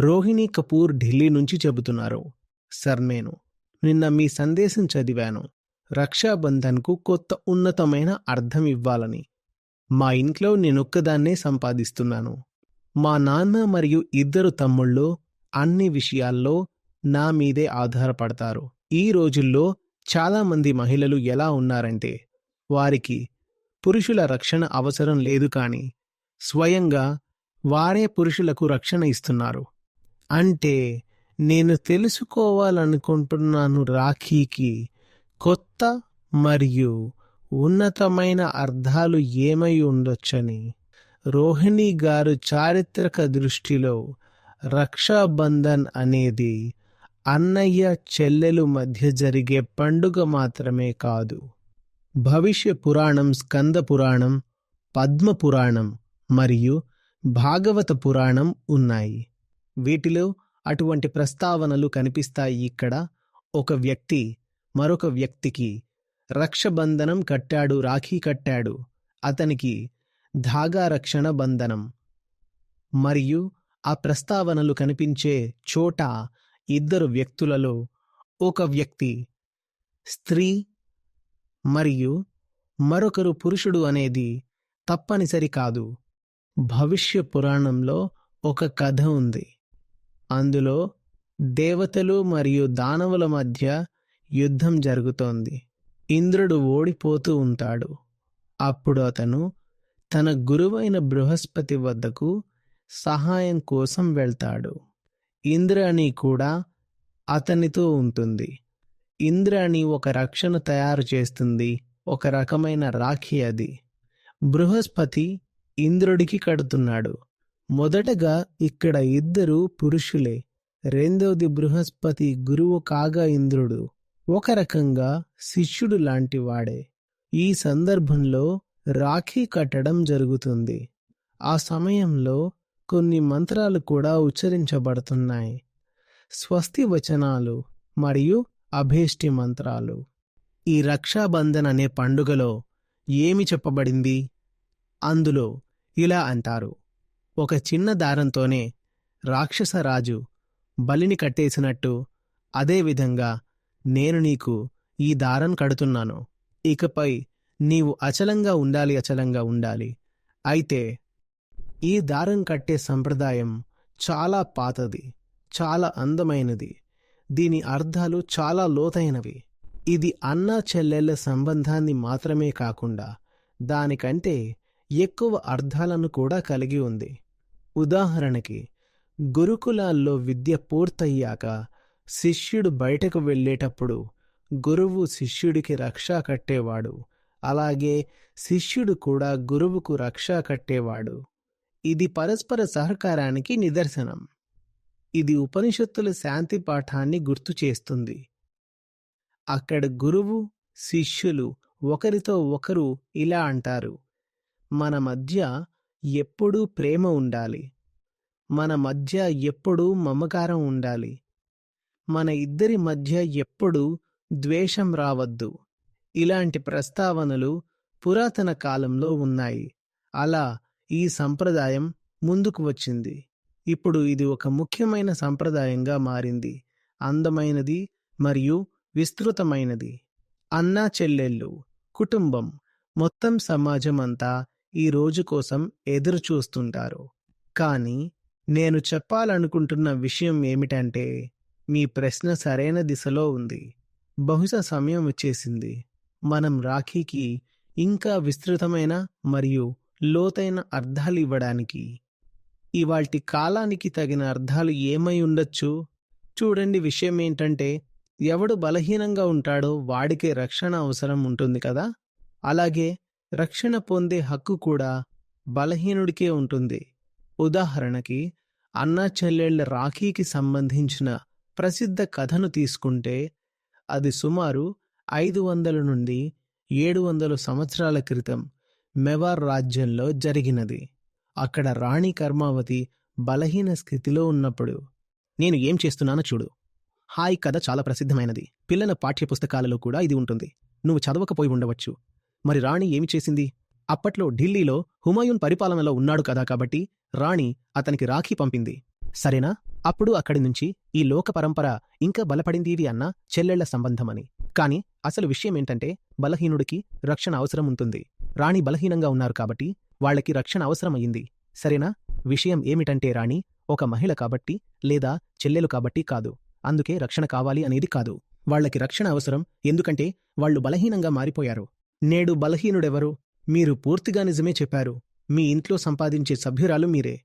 రోహిణి కపూర్ ఢిల్లీ నుంచి చెబుతున్నారు సర్ నేను నిన్న మీ సందేశం చదివాను. రక్షాబంధన్కు కొత్త ఉన్నతమైన అర్థం ఇవ్వాలని. మా ఇంట్లో నేనొక్కదాన్నే సంపాదిస్తున్నాను. మా నాన్న మరియు ఇద్దరు తమ్ముళ్ళు అన్ని విషయాల్లో నా మీదే ఆధారపడతారు. ఈ రోజుల్లో చాలామంది మహిళలు ఎలా ఉన్నారంటే వారికి పురుషుల రక్షణ అవసరం లేదు కానీ స్వయంగా వారే పురుషులకు రక్షణ ఇస్తున్నారు. అంటే నేను తెలుసుకోవాలనుకుంటున్నాను రాఖీకి. కొత్త మరియు ఉన్నతమైన అర్థాలు ఏమై ఉండొచ్చని. రోహిణి గారు చారిత్రక దృష్టిలో రక్షాబంధన్ అనేది అన్నయ్య చెల్లెలు మధ్య జరిగే పండుగ మాత్రమే కాదు. భవిష్య పురాణం స్కంద పురాణం పద్మ పురాణం మరియు భాగవత పురాణం ఉన్నాయి. వీటిలో అటువంటి ప్రస్తావనలు కనిపిస్తాయి ఇక్కడ. ఒక వ్యక్తి మరొక వ్యక్తికి రక్షబంధనం కట్టాడు రాఖీ కట్టాడు. అతనికి ధాగా రక్షణ బంధనం. మరియు ఆ ప్రస్తావనలు కనిపించే చోట ఇద్దరు వ్యక్తులలో ఒక వ్యక్తి స్త్రీ మరియు మరొకరు పురుషుడు అనేది తప్పనిసరి కాదు. భవిష్య పురాణంలో ఒక కథ ఉంది. అందులో దేవతలు మరియు దానవుల మధ్య యుద్ధం జరుగుతోంది. ఇంద్రుడు ఓడిపోతూ ఉంటాడు. అప్పుడు అతను తన గురువైన బృహస్పతి వద్దకు సహాయం కోసం వెళ్తాడు. ఇంద్రాణి కూడా అతనితో ఉంటుంది. ఇంద్రాణి ఒక రక్షణ తయారు చేస్తుంది. ఒక రకమైన రాఖీ అది. బృహస్పతి ఇంద్రుడికి కడుతున్నాడు. మొదటగా ఇక్కడ ఇద్దరు పురుషులే. రెండవది బృహస్పతి గురువు కాగా ఇంద్రుడు. ఒక రకంగా శిష్యుడు లాంటివాడే ఈ సందర్భంలో రాఖీ కట్టడం జరుగుతుంది. ఆ సమయంలో కొన్ని మంత్రాలు కూడా ఉచ్చరించబడుతున్నాయి. స్వస్తి వచనాలు మరియు అభేష్టి మంత్రాలు. ఈ రక్షాబంధన్ అనే పండుగలో ఏమి చెప్పబడింది? అందులో ఇలా అంటారు. ఒక చిన్న దారంతోనే రాక్షసరాజు బలిని కట్టేసినట్టు అదేవిధంగా నేను నీకు ఈ దారం కడుతున్నాను. ఇకపై నీవు అచలంగా ఉండాలి అచలంగా ఉండాలి. అయితే ఈ దారం కట్టే సంప్రదాయం చాలా పాతది చాలా అందమైనది. దీని అర్థాలు చాలా లోతైనవి. ఇది అన్నా చెల్లెళ్ళ సంబంధాన్ని మాత్రమే కాకుండా దానికంటే ఎక్కువ అర్థాలను కూడా కలిగి ఉంది. ఉదాహరణకి గురుకులాల్లో విద్య పూర్తయ్యాక శిష్యుడు బయటకు వెళ్ళేటప్పుడు గురువు శిష్యుడికి రక్ష కట్టేవాడు. అలాగే శిష్యుడు కూడా గురువుకు రక్ష కట్టేవాడు. ఇది పరస్పర సహకారానికి నిదర్శనం. ఇది ఉపనిషత్తుల శాంతి పాఠాన్ని గుర్తు చేస్తుంది. అక్కడ గురువు శిష్యులు ఒకరితో ఒకరు ఇలా అంటారు. మన మధ్య ఎప్పుడూ ప్రేమ ఉండాలి. మన మధ్య ఎప్పుడూ మమకారం ఉండాలి. మన ఇద్దరి మధ్య ఎప్పుడూ ద్వేషం రావద్దు. ఇలాంటి ప్రస్తావనలు పురాతన కాలంలో ఉన్నాయి. అలా ఈ సంప్రదాయం ముందుకు వచ్చింది. ఇప్పుడు ఇది ఒక ముఖ్యమైన సంప్రదాయంగా మారింది. అందమైనది మరియు విస్తృతమైనది. అన్నా చెల్లెళ్ళు కుటుంబం మొత్తం సమాజం అంతా ఈ రోజు కోసం ఎదురు చూస్తుంటారు. కానీ నేను చెప్పాలనుకుంటున్న విషయం ఏమిటంటే మీ ప్రశ్న సరైన దిశలో ఉంది. బహుశా సమయం వచ్చేసింది. మనం రాఖీకి ఇంకా విస్తృతమైన మరియు లోతైన అర్థాలు ఇవ్వడానికి. ఇవాల్టి కాలానికి తగిన అర్థాలు ఏమై ఉండొచ్చు? చూడండి విషయం ఏంటంటే ఎవడు బలహీనంగా ఉంటాడో వాడికే రక్షణ అవసరం ఉంటుంది కదా? అలాగే రక్షణ పొందే హక్కు కూడా బలహీనుడికే ఉంటుంది. ఉదాహరణకి అన్నా చెల్లెళ్ళ రాఖీకి సంబంధించిన ప్రసిద్ధ కథను తీసుకుంటే అది సుమారు ఐదు వందల నుండి ఏడు వందల సంవత్సరాల క్రితం మెవార్ రాజ్యంలో జరిగినది. అక్కడ రాణి కర్మావతి బలహీన స్థితిలో ఉన్నప్పుడు నేను ఏం చేస్తున్నానో చూడు. హాయ్ కథ చాలా ప్రసిద్ధమైనది. పిల్లల పాఠ్య పుస్తకాలలో కూడా ఇది ఉంటుంది. నువ్వు చదవకపోయి ఉండవచ్చు. మరి రాణి ఏమి చేసింది? అప్పట్లో ఢిల్లీలో హుమాయూన్ పరిపాలనలో ఉన్నాడు కదా కాబట్టి రాణి అతనికి రాఖీ పంపింది. సరేనా? అప్పుడు అక్కడి నుంచి ఈ లోక పరంపర ఇంకా బలపడింది అన్న చెల్లెళ్ళ సంబంధమని. కాని అసలు విషయమేంటంటే బలహీనుడికి రక్షణ అవసరం ఉంటుంది. రాణి బలహీనంగా ఉన్నారు కాబట్టి వాళ్ళకి రక్షణ అవసరమయ్యింది సరేనా? విషయం ఏమిటంటే రాణి ఒక మహిళ కాబట్టి లేదా చెల్లెలు కాబట్టి కాదు. అందుకే రక్షణ కావాలి అనేది కాదు. వాళ్ళకి రక్షణ అవసరం ఎందుకంటే వాళ్ళు బలహీనంగా మారిపోయారు. నేడు బలహీనుడెవరు? మీరు పూర్తిగా నిజమే చెప్పారు. మీ ఇంట్లో సంపాదించే సభ్యురాలు మీరే.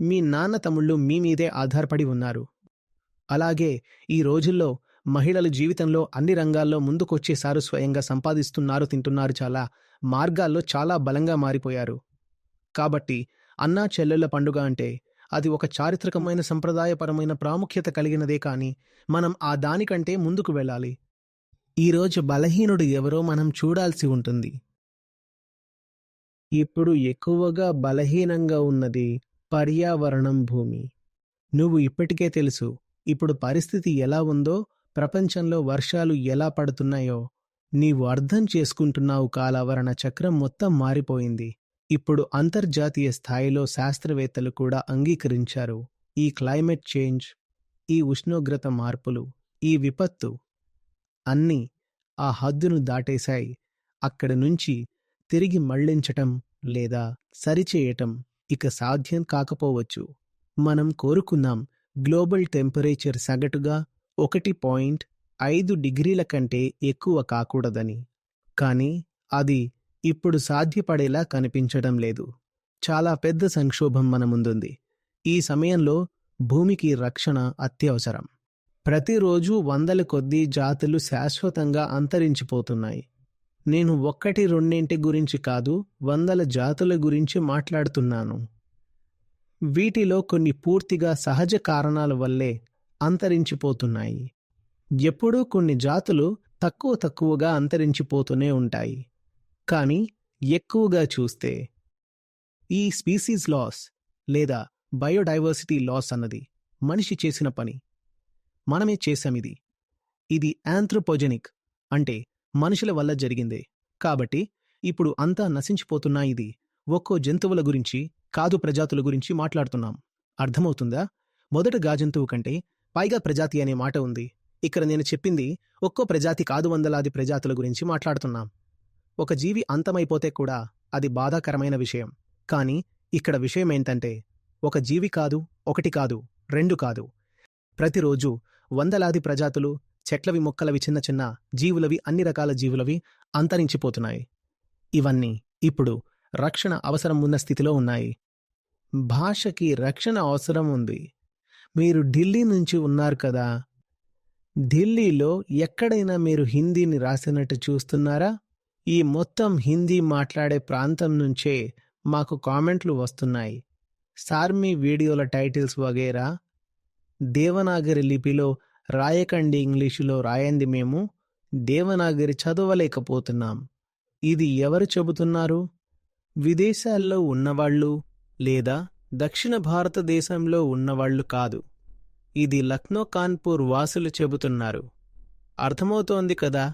మీ నాన్న తమ్ముళ్ళు మీ మీదే ఆధారపడి ఉన్నారు. అలాగే ఈ రోజుల్లో మహిళలు జీవితంలో అన్ని రంగాల్లో ముందుకొచ్చేసారు స్వయంగా సంపాదిస్తున్నారు తింటున్నారు చాలా మార్గాల్లో చాలా బలంగా మారిపోయారు. కాబట్టి అన్నా చెల్లెళ్ళ పండుగ అంటే అది ఒక చారిత్రకమైన సంప్రదాయపరమైన ప్రాముఖ్యత కలిగినదే కాని మనం ఆ దానికంటే ముందుకు వెళ్ళాలి. ఈరోజు బలహీనుడు ఎవరో మనం చూడాల్సి ఉంటుంది. ఇప్పుడు ఎక్కువగా బలహీనంగా ఉన్నది పర్యావరణం భూమి. నువ్వు ఇప్పటికే తెలుసు ఇప్పుడు పరిస్థితి ఎలా ఉందో ప్రపంచంలో వర్షాలు ఎలా పడుతున్నాయో. నీవు అర్థం చేసుకుంటున్నావు కాలావరణ చక్రం మొత్తం మారిపోయింది. ఇప్పుడు అంతర్జాతీయ స్థాయిలో శాస్త్రవేత్తలు కూడా అంగీకరించారు. ఈ క్లైమేట్ చేంజ్ ఈ ఉష్ణోగ్రత మార్పులు ఈ విపత్తు అన్నీ ఆ హద్దును దాటేశాయి. అక్కడి నుంచి తిరిగి మళ్ళించటం లేదా సరిచేయటం ఇక సాధ్యం కాకపోవచ్చు. మనం కోరుకున్నాం గ్లోబల్ టెంపరేచర్ సగటుగా ఒకటి పాయింట్ ఐదు డిగ్రీల కంటే ఎక్కువ కాకూడదని. కానీ అది ఇప్పుడు సాధ్యపడేలా కనిపించడం లేదు. చాలా పెద్ద సంక్షోభం మన ముందుంది. ఈ సమయంలో భూమికి రక్షణ అత్యవసరం. ప్రతిరోజు వందల కొద్దీ జాతులు శాశ్వతంగా అంతరించిపోతున్నాయి. నేను ఒక్కటి రెండింటి గురించి కాదు వందల జాతుల గురించి మాట్లాడుతున్నాను. వీటిలో కొన్ని పూర్తిగా సహజ కారణాల వల్లే అంతరించిపోతున్నాయి. ఎప్పుడూ కొన్ని జాతులు తక్కువ తక్కువగా అంతరించిపోతూనే ఉంటాయి. కానీ ఎక్కువగా చూస్తే ఈ స్పీసీస్ లాస్ లేదా బయోడైవర్సిటీ లాస్ అన్నది మనిషి చేసిన పని. మనమే చేశామిది. ఇది ఇది యాంథ్రోపోజెనిక్ అంటే మనుషుల వల్ల జరిగిందే. కాబట్టి ఇప్పుడు అంతా నశించిపోతున్నా ఇది ఒక్కో జంతువుల గురించి కాదు ప్రజాతుల గురించి మాట్లాడుతున్నాం. అర్థమవుతుందా? మొదట గాజంతువు కంటే పైగా ప్రజాతి అనే మాట ఉంది. ఇక్కడ నేను చెప్పింది ఒక్కో ప్రజాతి కాదు వందలాది ప్రజాతుల గురించి మాట్లాడుతున్నాం. ఒక జీవి అంతమైపోతే కూడా అది బాధాకరమైన విషయం. కానీ ఇక్కడ విషయం ఏంటంటే ఒక జీవి కాదు ఒకటి కాదు రెండు కాదు. ప్రతిరోజు వందలాది ప్రజాతులు చెట్లవి మొక్కలవి చిన్న చిన్న జీవులవి అన్ని రకాల జీవులవి అంతరించిపోతున్నాయి. ఇవన్నీ ఇప్పుడు రక్షణ అవసరం ఉన్న స్థితిలో ఉన్నాయి. భాషకి రక్షణ అవసరం ఉంది. మీరు ఢిల్లీ నుంచి ఉన్నారు కదా. ఢిల్లీలో ఎక్కడైనా మీరు హిందీని రాసినట్టు చూస్తున్నారా? ఈ మొత్తం హిందీ మాట్లాడే ప్రాంతం నుంచే మాకు కామెంట్లు వస్తున్నాయి. సార్ మీ వీడియోల టైటిల్స్ వగేరా దేవనాగరి లిపిలో రాయకండి ఇంగ్లీషులో రాయంది మేము దేవనాగరి చదవలేకపోతున్నాం. ఇది ఎవరు చెబుతున్నారు? విదేశాల్లో ఉన్నవాళ్ళు లేదా దక్షిణ భారతదేశంలో ఉన్నవాళ్ళు కాదు. ఇది లక్నో కాన్పూర్ వాసులు చెబుతున్నారు. అర్థమవుతోంది కదా?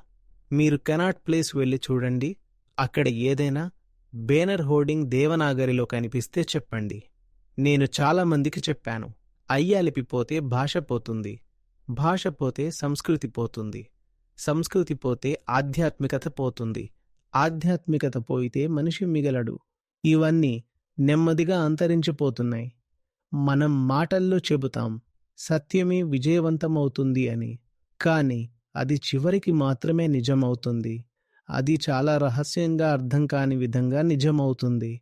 మీరు కెనాట్ ప్లేస్ వెళ్ళి చూడండి. అక్కడ ఏదైనా బేనర్ హోర్డింగ్ దేవనాగరిలో కనిపిస్తే చెప్పండి. నేను చాలామందికి చెప్పాను. అయ్యాలిపి పోతే భాష పోతుంది. భాష పోతే సంస్కృతి పోతుంది. సంస్కృతి పోతే ఆధ్యాత్మికత పోతుంది. ఆధ్యాత్మికత పోయితే మనిషి మిగలడు. ఇవన్నీ నెమ్మదిగా అంతరించిపోతున్నాయి. మనం మాటల్లో చెబుతాం సత్యమే విజయవంతమవుతుంది అని. కాని అది చివరికి మాత్రమే నిజమవుతుంది. అది చాలా రహస్యంగా అర్థం కాని విధంగా నిజమవుతుంది.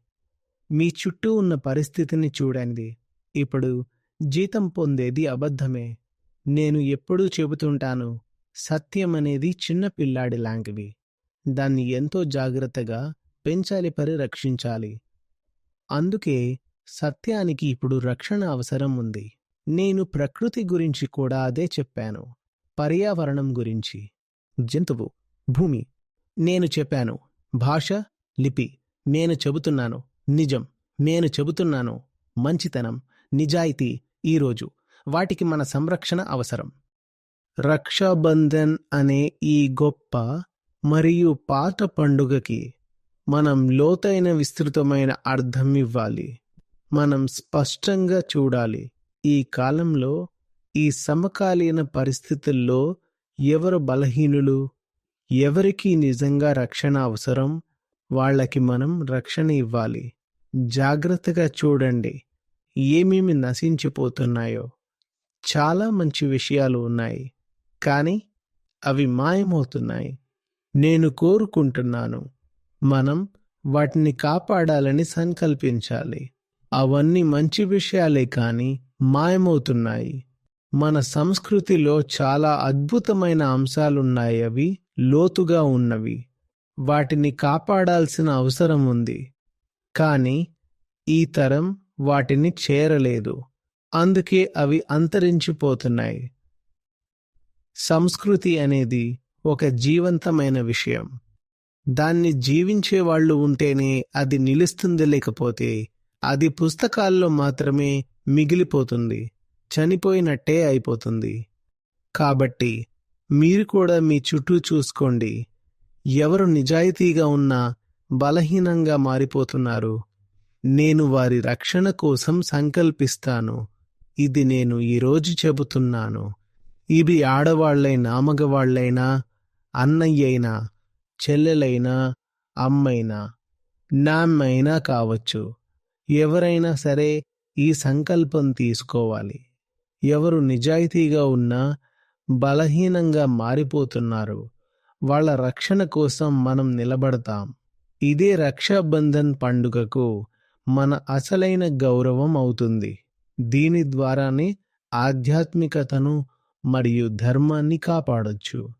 మీ చుట్టూ ఉన్న పరిస్థితిని చూడండి. ఇప్పుడు జీతం పొందేది అబద్ధమే. నేను ఎప్పుడూ చెబుతుంటాను సత్యం అనేది చిన్న పిల్లాడి లాంటివి దాన్ని ఎంతో జాగ్రత్తగా పెంచాలి పరిరక్షించాలి అందుకే సత్యానికి ఇప్పుడు రక్షణ అవసరం ఉంది. నేను ప్రకృతి గురించి కూడా అదే చెప్పాను. పర్యావరణం గురించి. జంతువు భూమి. నేను చెప్పాను. భాష లిపి. నేను చెబుతున్నాను. నిజం. నేను చెబుతున్నాను. మంచితనం. నిజాయితీ. ఈరోజు వాటికి మన సంరక్షణ అవసరం. రక్షాబంధన్ అనే ఈ గొప్ప మరియు పాత పండుగకి మనం లోతైన విస్తృతమైన అర్థం ఇవ్వాలి. మనం స్పష్టంగా చూడాలి. ఈ కాలంలో ఈ సమకాలీన పరిస్థితుల్లో ఎవరు బలహీనులు? ఎవరికి నిజంగా రక్షణ అవసరం? వాళ్ళకి మనం రక్షణ ఇవ్వాలి. జాగ్రత్తగా చూడండి. ఏమేమి నశించిపోతున్నాయో. చాలా మంచి విషయాలు ఉన్నాయి. కానీ అవి మాయమవుతున్నాయి. నేను కోరుకుంటున్నాను. మనం వాటిని కాపాడాలని సంకల్పించాలి. అవన్నీ మంచి విషయాలే కానీ మాయమవుతున్నాయి. మన సంస్కృతిలో చాలా అద్భుతమైన అంశాలున్నాయి. అవి లోతుగా ఉన్నవి. వాటిని కాపాడాల్సిన అవసరం ఉంది. కానీ ఈ తరం వాటిని చేరలేదు. అందుకే అవి అంతరించిపోతున్నాయి. సంస్కృతి అనేది ఒక జీవంతమైన విషయం. దాన్ని జీవించే వాళ్ళు ఉంటేనే అది నిలుస్తుంది లేకపోతే అది పుస్తకాల్లో మాత్రమే మిగిలిపోతుంది. చనిపోయినట్టే అయిపోతుంది. కాబట్టి మీరు కూడా మీ చుట్టూ చూసుకోండి. ఎవరు నిజాయితీగా ఉన్నా బలహీనంగా మారిపోతున్నారు. నేను వారి రక్షణ కోసం సంకల్పిస్తాను. ఇది నేను ఈరోజు చెబుతున్నాను. ఇవి ఆడవాళ్ళైనా మగవాళ్ళైనా అన్నయ్యైనా చెల్లెలైనా అమ్మైనా నామ్మైనా కావచ్చు. ఎవరైనా సరే ఈ సంకల్పం తీసుకోవాలి. ఎవరు నిజాయితీగా ఉన్నా బలహీనంగా మారిపోతున్నారు. వాళ్ళ రక్షణ కోసం మనం నిలబడతాం. ఇదే రక్షాబంధన్ పండుగకు మన అసలైన గౌరవం అవుతుంది. దీని ద్వారానే ఆధ్యాత్మికతను మరియు ధర్మాన్ని కాపాడొచ్చు.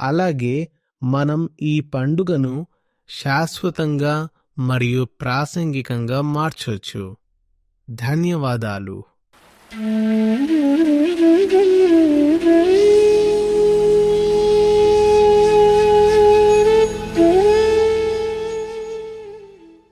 అలాగే మనం ఈ పండుగను శాశ్వతంగా మరియు ప్రాసంగికంగా మార్చొచ్చు. ధన్యవాదాలు.